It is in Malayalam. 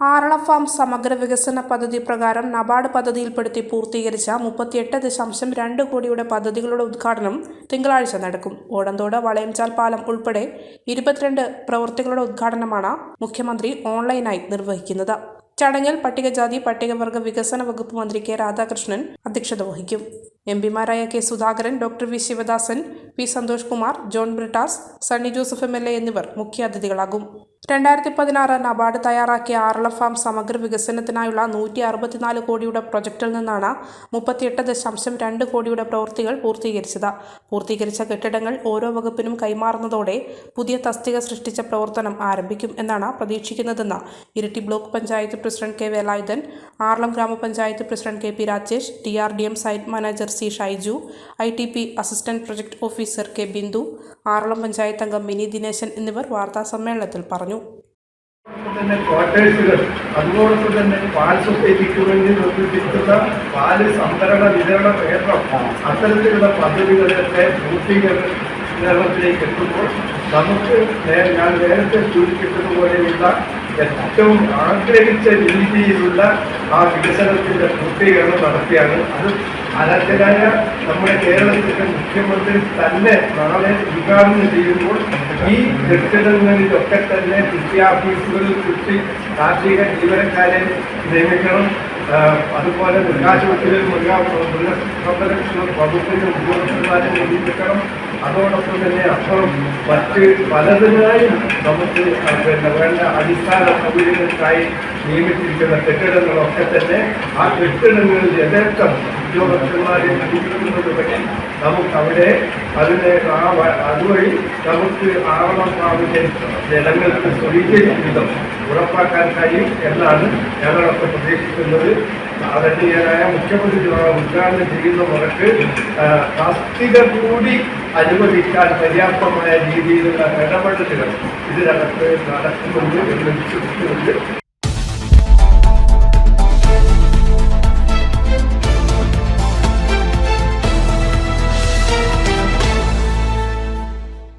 ആറള ഫാം സമഗ്ര വികസന പദ്ധതി പ്രകാരം നബാർഡ് പദ്ധതിയിൽപ്പെടുത്തി പൂർത്തീകരിച്ച മുപ്പത്തിയെട്ട് ദശാംശം രണ്ട് കോടിയുടെ പദ്ധതികളുടെ ഉദ്ഘാടനം തിങ്കളാഴ്ച നടക്കും. ഓടന്തോട് വളയംചാൽ പാലം ഉൾപ്പെടെ ഇരുപത്തിരണ്ട് പ്രവൃത്തികളുടെ ഉദ്ഘാടനമാണ് മുഖ്യമന്ത്രി ഓൺലൈനായി നിർവഹിക്കുന്നത്. ചടങ്ങിൽ പട്ടികജാതി പട്ടികവർഗ വികസന വകുപ്പ് മന്ത്രി കെ രാധാകൃഷ്ണൻ അധ്യക്ഷത വഹിക്കും. എം പിമാരായ K Sudhakaran doctor V Sivadasan P Santhosh Kumar John Brittas Sunny Joseph M L A എന്നിവർ മുഖ്യാതിഥികളാകും. രണ്ടായിരത്തി പതിനാറ് നബാർഡ് തയ്യാറാക്കിയ ആറള ഫാം സമഗ്ര വികസനത്തിനായുള്ള നൂറ്റി അറുപത്തിനാല് കോടിയുടെ പ്രൊജക്റ്റിൽ നിന്നാണ് മുപ്പത്തിയെട്ട് ദശാംശം രണ്ട് കോടിയുടെ പ്രവൃത്തികൾ പൂർത്തീകരിച്ചത്. പൂർത്തീകരിച്ച കെട്ടിടങ്ങൾ ഓരോ വകുപ്പിനും കൈമാറുന്നതോടെ പുതിയ തസ്തിക സൃഷ്ടിച്ച പ്രവർത്തനം ആരംഭിക്കും എന്നാണ് പ്രതീക്ഷിക്കുന്നതെന്ന് Iritty block panchayat president K Velayudhan Aralam grama panchayat president K P Rajesh D R D M site manager C Shaiju I T P assistant project officer K Bindu Aralam panchayat അംഗം മിനി ദിനേശൻ എന്നിവർ വാർത്താ സമ്മേളനത്തിൽ പറഞ്ഞു. അതോടൊപ്പം തന്നെ പാൽ സൊസൈറ്റിക്ക് നിർമ്മിച്ചിരിക്കുന്ന പാൽ സംഭരണ വിതരണ കേന്ദ്രം അത്തരത്തിലുള്ള പദ്ധതികളൊക്കെ പൂർത്തീകരണത്തിലേക്ക് എത്തുമ്പോൾ നമുക്ക് ഞാൻ നേരത്തെ സൂചിപ്പിച്ചതുപോലെയുള്ള ഏറ്റവും ആഗ്രഹിച്ച രീതിയിലുള്ള ആ വികസനത്തിന്റെ പൂർത്തീകരണം നടത്തിയാണ് അത് അനർഹരായ നമ്മുടെ കേരളത്തിലെ മുഖ്യമന്ത്രി തന്നെ നാളെ ഉദ്ഘാടനം ചെയ്യുമ്പോൾ ഈ കെട്ടിടങ്ങളിലൊക്കെ തന്നെ വിദ്യാഭ്യാസങ്ങളിൽ കൃഷി കാർഷിക ജീവനക്കാരെ നിയമിക്കണം അതുപോലെ മൃഗാശുപത്രിയിൽ മൃഗ മൃഗസംരക്ഷണ വകുപ്പിന്റെ ഉദ്യോഗസ്ഥന്മാരെ നിയമിക്കണം അതോടൊപ്പം തന്നെ അപ്പുറം മറ്റ് പലതിനായും നമുക്ക് പിന്നെ വേണ്ട അടിസ്ഥാന സൗകര്യങ്ങൾക്കായി നിയമിച്ചിരിക്കുന്ന കെട്ടിടങ്ങളൊക്കെ തന്നെ ആ കെട്ടിടങ്ങളിൽ യഥേഷ്ടം ഉദ്യോഗസ്ഥന്മാരെ ലഭിക്കുന്നത് വഴി നമുക്ക് അവിടെ ആ അതുവഴി നമുക്ക് ആവണം ഫാമിന്റെ ജനങ്ങൾക്ക് സ്വീകരിച്ച ഉറപ്പാക്കാൻ കഴിയും എന്നാണ് ഞങ്ങളൊക്കെ പ്രതീക്ഷിക്കുന്നത്. ആദരണീയനായ മുഖ്യമന്ത്രി ഉദ്ഘാടനം ചെയ്യുന്ന മുറക്ക് തസ്തിക കൂടി അനുവദിക്കാൻ പര്യാപ്തമായ രീതിയിലുള്ള ഇടപെടലുകൾ ഇതിനകത്ത് നടക്കുന്നുണ്ട് എന്ന് വിശ്വസിക്കുന്നുണ്ട്